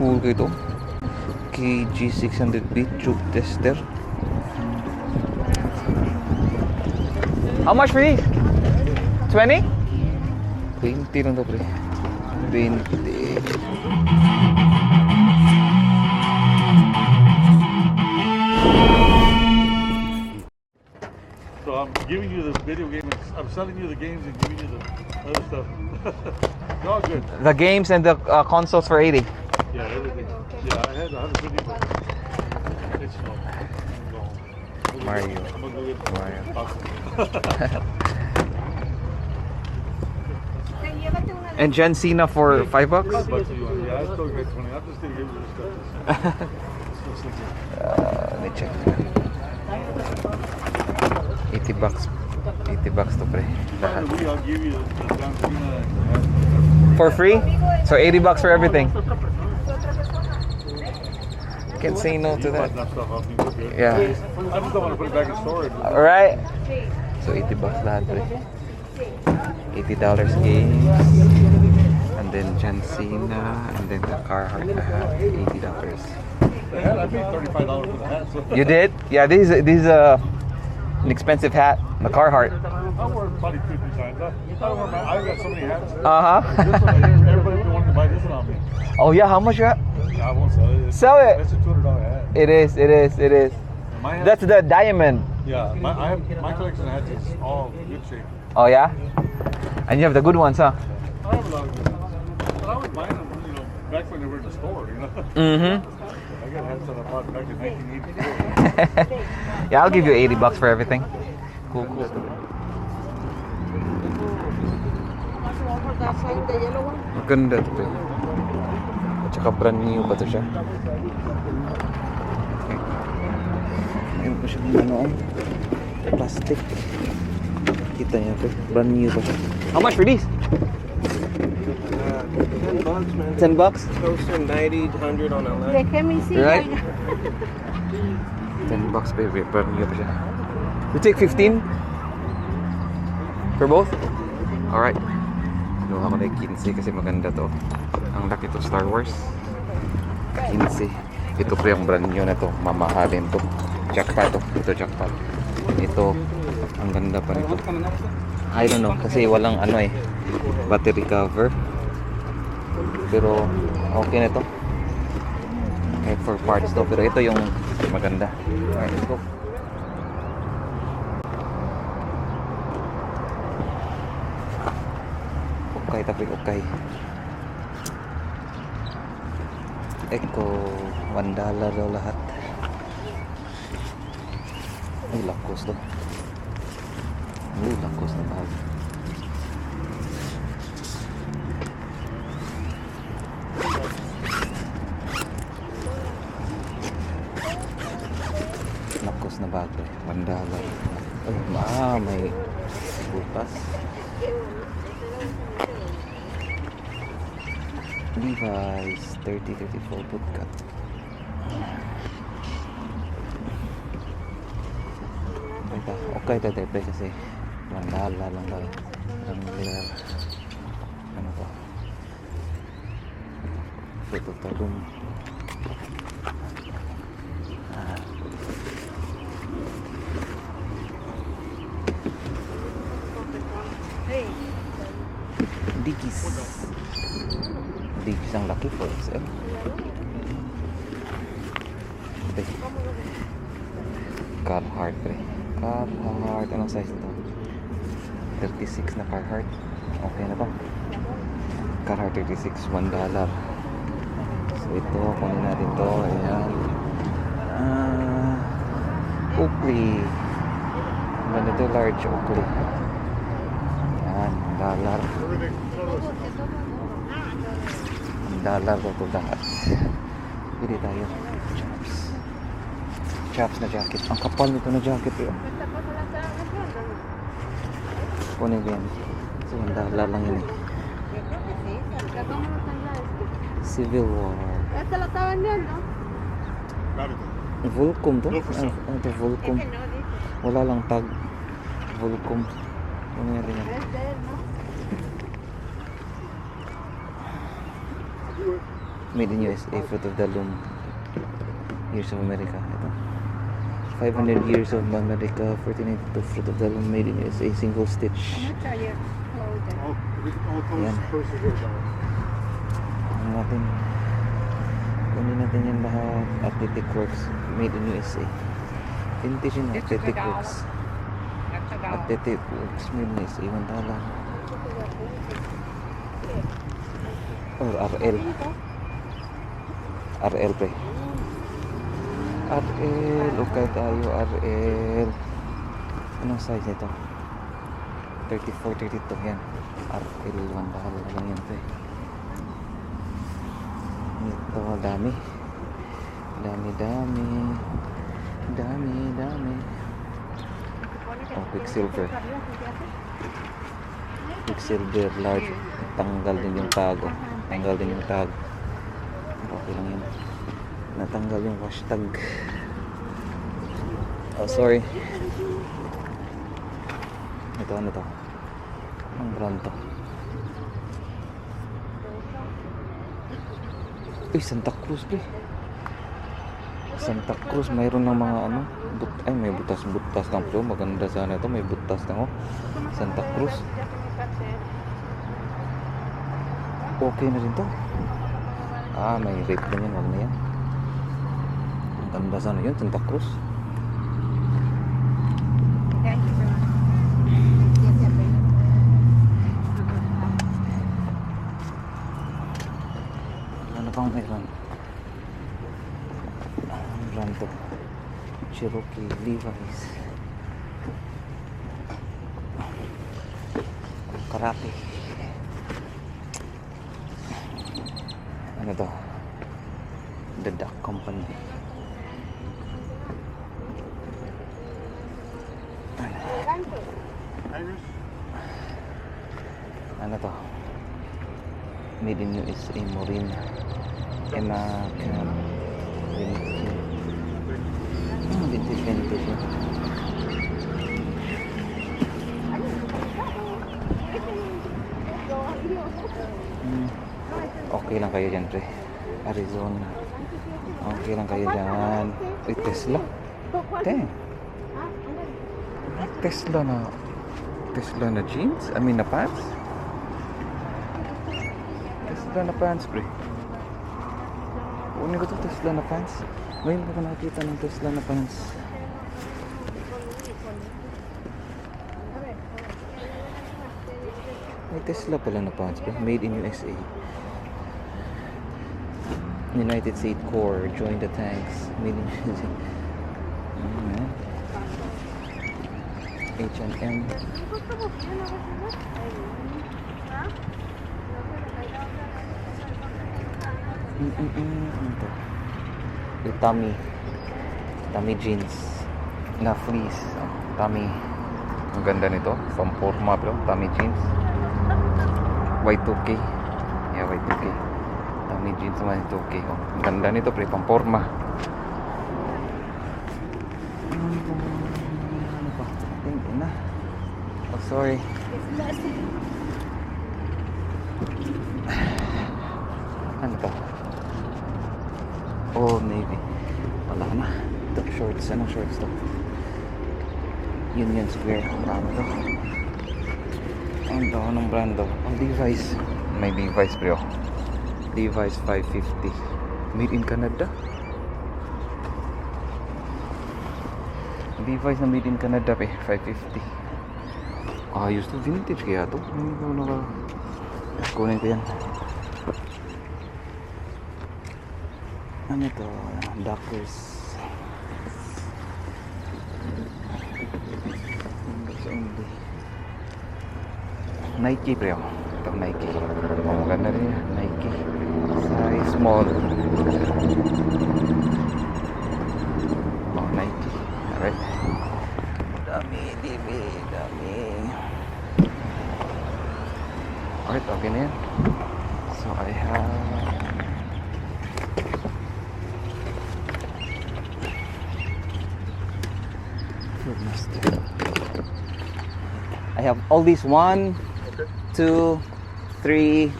cool kayo ito. KG600B tube tester. How much for these? 20? 20 lang to pre. 20. So I'm giving you the video game. I'm selling you the games and giving you the other stuff. it's all good. The games and the uh, consoles for 80. Mario. Mario. and Jen Cena for five bucks? uh, let me check. 80 bucks. 80 bucks to pre. Lahat. For free? So 80 bucks for everything. Can't say no to that. bought that stuff off me, we're good. Yeah. I just don't want to put it back in storage. Alright. So 80 bucks lahat pre. 80 dollars games. And then John Cena. And then the Carhartt lahat. 80 dollars. The I paid $35 for the hat. So You did? Yeah, this is this is a an expensive hat, the Carhartt. I it probably two, three times. I, I wear my, I've got so many hats. Uh This huh. one, everybody wanted to buy this one on me. oh yeah, how much you at? I won't sell it. Sell it. It is, it is, it is. My That's the diamond. yeah. My I have my collection of hats is all good shape. Oh yeah? And you have the good ones, huh? I have a lot of good ones. But I was buying them, you know, back when they were in the store. You know, Mm-hmm. I got hats that I bought back in 1984. yeah, I'll give you 80 bucks for everything. Cool, cool. Maganda to pre. At saka brand new pa to siya. Ayun pa siya ng ano. oh. Plastic. Kita niya pre. Brand new pa siya. How much for these? Ten bucks, man. 10 bucks? Goes to 90, 100 on a line. Déjeme sí. Right? 10 bucks baby. Brand new pa siya. You take 15? For both? Alright. Kinuha ko na yung 15 kasi maganda to. Ang laki to Star Wars. 15. Ito pre ang brand new na to. Mamahalin to. Jackpot to. Ito jackpot. Ito. Ang ganda pa nito. I don't know. Kasi walang ano eh. Battery cover. Pero okay na to. Kahit for parts to. Pero ito yung maganda. Alright, let's go. Okay, tapi okay. Eko, one dollar daw lahat. Ay, lakos to. Ay, lakos na bahal. Lakos na bago dollar. Ay, ma, may butas. Levi's 3034 bootcut. Ito ito kasi mandala lang daw. Wrangler. Ano to? Ito talong. Ah. Dickies. Dickies ang laki for XL. Ito. Carhartt pre. Carhartt. Anong size ito? 36 na Carhartt. Okay na to. Carhartt 36. 1 dollar. So ito, kunin natin to. Ayan. Ah, Oakley. Ganito large Oakley. Ayan, dollar. Dollar daw ito lahat. Pili tayo. Chaps na jacket. Ang kapal nito na jacket eh. Kunin ko yan. So, ang dollar lang yun eh. Civil War. Volcom to? Ano, ano to? Dice. Wala lang tag. Volcom. Ano yan? De él, ¿no? Made in USA, Fruit of the Loom. Years of America. Ito. 500 Years of America, 1492, Fruit of the Loom, Made in USA, single stitch. Yan. Ano natin? Kunin natin yan lahat. Athletic Works, Made in USA. Vintage yun, Athletic Works. Athletic Works, Made in USA, 1 dollar. Or RL. RL pre. RL, okay tayo, RL. Anong size nito? 34, 32 yan. RL, 1 dollar lang yan pre. Ito, dami. Dami, dami. Dami, dami. Oh, Quicksilver. Quicksilver large. Tanggal din yung tag. oh. Tanggal din yung tag. Okay lang yun. Natanggal yung hashtag. Oh, sorry. Ito, ano to? Anong brand to? Uy, Santa Cruz, pre. Santa Cruz, mayroon ng mga ano, but ay may butas-butas ng pro, maganda sana ito, may butas ng oh. Santa Cruz. Okay na rin to. Ah, may rate din yan, wag na yan. Ganda sana yun, Santa Cruz. Ano pang meron? Ang brand to? Cherokee Levi's. Karate. Ano to? The Duck Company. Irish? Ano to? Made in USA Marine. Emma vintage yun. Hmm. Okay lang kayo dyan, pre. Arizona. Okay lang kayo dyan. Uy, Tesla. Dang. Tesla na Tesla na jeans? I mean na pants? Tesla na pants, pre. Kunin ko to Tesla na pants. Ngayon ko nakakita ng Tesla na pants. May Tesla pala na pants, pre. Made in USA. United States Core, join the tanks. Made in USA. Mm, H&M. Ano to? Yung tummy. Tummy jeans. Na fleece. Oh, tummy. Ang ganda nito. Pamporma bro. Tummy jeans. Y2K. Yeah, Y2K. Tummy jeans naman yung 2K. Oh, ang ganda nito pre. Pamporma. Ano pa? Tingin na. Oh, sorry. Ano to? Oh, maybe. Wala na. Ito, shorts. Anong shorts to? Union Square. Ano to? Ang daw ng brand daw. Ang Levi's. May Levi's bro. Levi's 550. Made in Canada. Levi's na made in Canada eh. 550. Ayos to. Vintage kaya to. Hindi ko naka... Kunin ko yan. Ano to? Dockers. Nike pre oh. Ito Nike. Oh, maganda rin yan. Nike. Size small. Alright, okay na. So, I have. I have all these one, two, three,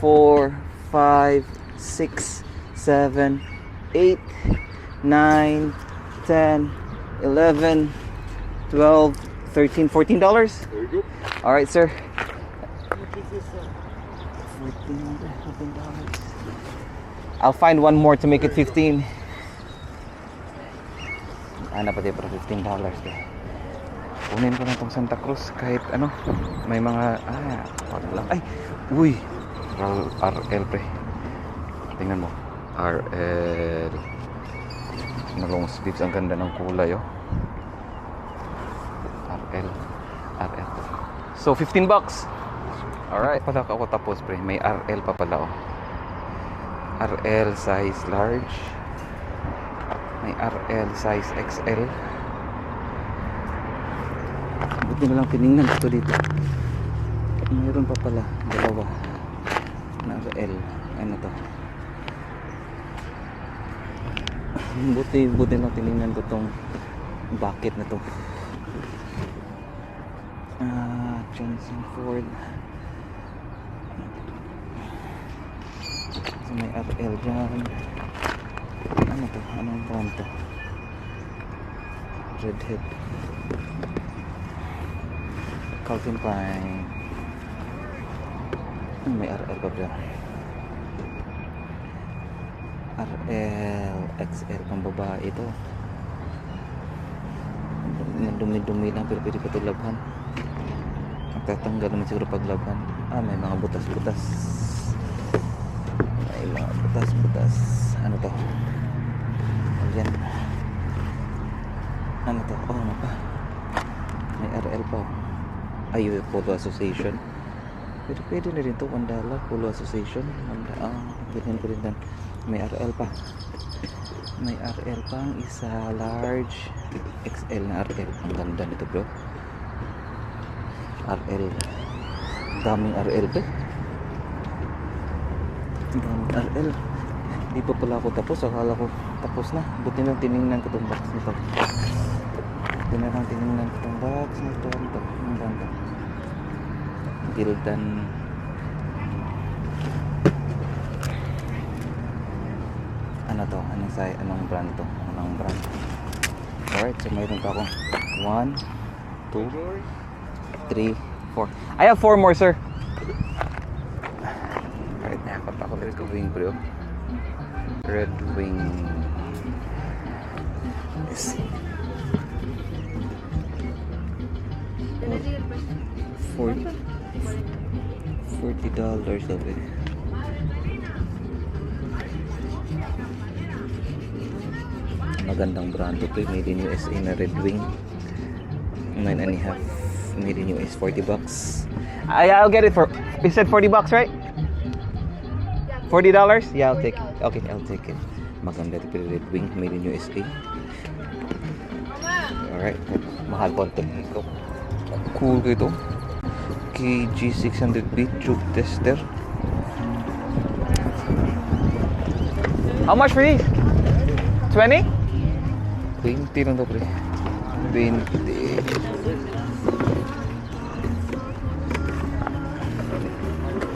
four, five, six, seven, eight, nine, ten, eleven, twelve, thirteen, fourteen dollars. There you go. All right, sir. Dollars. I'll find one more to make it fifteen. Ano pa para fifteen dollars eh. Kunin ko na tong Santa Cruz kahit ano. May mga ah, lang. Ay, uy. RL pre. Tingnan mo. RL. Na long sleeves ang ganda ng kulay oh. RL. RL. So 15 bucks. Alright. Pala ako tapos pre. May RL pa pala oh. RL size large. May RL size XL. Buti na lang tiningnan ko to dito. Mayroon pa pala. Dalawa. Na RL. Ano to? Buti, buti lang tiningnan ko tong bucket na to. Ah, Johnson Ford. So, may RL dyan. Ano to? Anong brand to? Redhead. Calvin Klein. Ano may RL pa ba? RL XL pang babae ito. Dumi-dumi lang pero pwede pa ito labhan. Magtatanggal naman siguro pag labhan. Ah, may mga butas-butas. May mga butas-butas. Ano to? Ayan. Ano to? Oh, ano pa? May RL pa. Ay, Polo Association. Pero pwede na rin to. 1 dollar. Polo Association. Wanda, ah, bilhin ko rin dan. May RL pa. May RL pa. Ang isa large. XL na RL. Ang ganda nito bro. RL. Ang daming RL pa. Ang daming RL. Hindi pa pala ako tapos. Akala ko tapos na. Buti na tinignan ko itong box nito. Buti na lang tinignan ko itong box nito. Ano to? Ang ganda. Gildan. Ano to? Anong size? Anong brand to? Anong brand? Alright, so mayroon pa akong 1, 2, 3, 4. I have 4 more, sir. Alright, nakakot ako Red Wing, bro. Red Wing. Yes. Forty. Forty dollars of it. Magandang brand to made in USA na Red Wing. Nine and a half. Made in US, 40 bucks. Uh, I, I'll get it for, you said 40 bucks, right? 40 dollars? Yeah, I'll take it. Okay, I'll take it. Maganda ito Red Wing, made in USA. Alright, mahal po ito. Cool ito. KG600B tube tester. How much for these? 20? 20 lang daw pre. 20.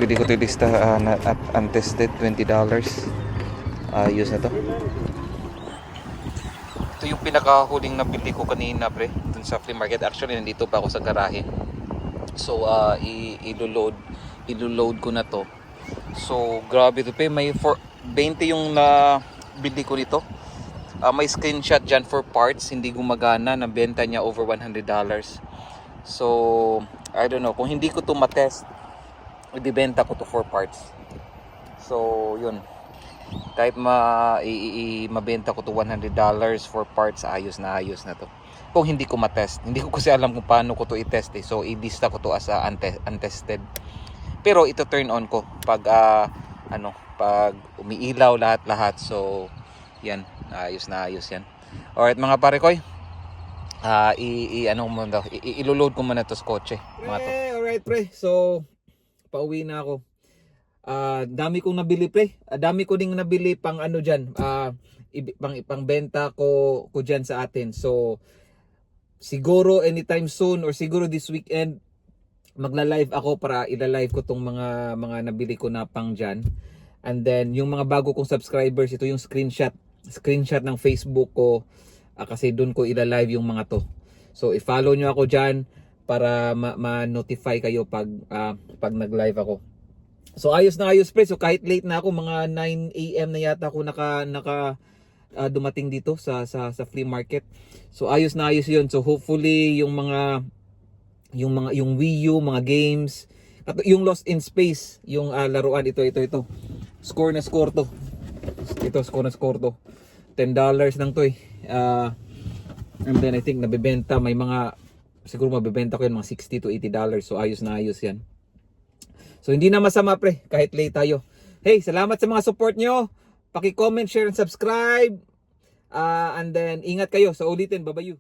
Pwede ko ito lista uh, na, at untested $20. Ayos na to. Ito yung pinakahuling nabili ko kanina pre. Dun sa flea market. Actually nandito pa ako sa garahe. So uh, i- ilo-load ilo-load ko na to. So grabe to pe. May for 20 yung na bili ko nito. Ah, may screenshot dyan for parts, hindi gumagana, nabenta niya over $100. So, I don't know, kung hindi ko to matest, ibibenta ko to for parts. So, yun. Kahit ma, i, i, mabenta ko to $100 for parts, ayos na ayos na to. Kung hindi ko matest. Hindi ko kasi alam kung paano ko to i-test eh. So, i-lista ko to as unte- untested. Pero ito turn on ko pag ah, ano, pag umiilaw lahat-lahat. So, yan, ayos na ayos yan. Alright mga pare koy. Ah, i, i ano daw, i, i- iloload ko muna to sa kotse. Mga to. Pre, alright pre. So, pauwi na ako. Ah, dami kong nabili pre. Ah, dami ko ding nabili pang ano diyan, ah ibi- pang pang benta ko ko diyan sa atin. So, siguro anytime soon or siguro this weekend magla-live ako para ila-live ko tong mga mga nabili ko na pang diyan. And then yung mga bago kong subscribers, ito yung screenshot. Screenshot ng Facebook ko ah, kasi doon ko ila-live yung mga to. So i-follow nyo ako dyan para ma- ma-notify kayo pag ah, pag nag-live ako. So ayos na ayos pre. So kahit late na ako, mga 9 AM na yata ako naka naka ah, dumating dito sa sa sa flea market. So ayos na ayos 'yun. So hopefully yung mga yung mga yung Wii U, mga games, at yung Lost in Space, yung ah, laruan ito ito ito. Score na score to. Ito score na score to. $10 lang to eh. Ah, and then I think nabebenta may mga siguro mabebenta ko yun mga 60 to 80 dollars. So ayos na ayos 'yan. So hindi na masama pre, kahit late tayo. Hey, salamat sa mga support nyo. Paki-comment, share, and subscribe. Ah, and then ingat kayo sa ulitin. Babayu.